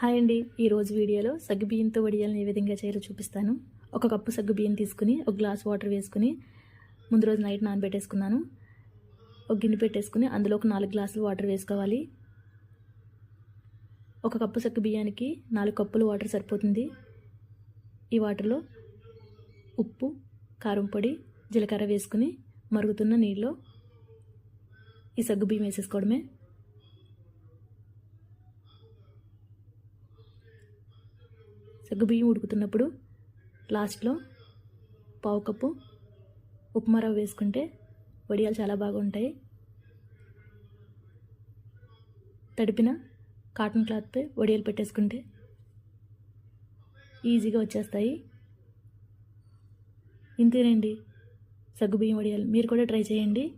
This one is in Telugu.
హాయ్ అండి. ఈరోజు వీడియోలో సగ్గు బియ్యంతో వడియాలను ఏ విధంగా చేయాలో చూపిస్తాను. ఒక కప్పు సగ్గు బియ్యం తీసుకుని ఒక గ్లాస్ వాటర్ వేసుకుని ముందు రోజు నైట్ నానబెట్టేసుకున్నాను. ఒక గిన్నె పెట్టేసుకుని అందులో ఒక నాలుగు గ్లాసులు వాటర్ వేసుకోవాలి. ఒక కప్పు సగ్గుబియ్యానికి నాలుగు కప్పులు వాటర్ సరిపోతుంది. ఈ వాటర్లో ఉప్పు కారం పొడి జీలకర్ర వేసుకుని మరుగుతున్న నీళ్ళలో ఈ సగ్గుబియ్యం వేసేసుకోవడమే. సగ్గుబియ్యం ఉడుకుతున్నప్పుడు లాస్ట్లో పావు కప్పు ఉప్మా రవ్వ వేసుకుంటే వడియాలు చాలా బాగుంటాయి. తడిపిన కాటన్ క్లాత్పై వడియాలు పెట్టేసుకుంటే ఈజీగా వచ్చేస్తాయి. ఇంతేనండి. సగ్గుబియ్యం వడియాలు మీరు కూడా ట్రై చేయండి.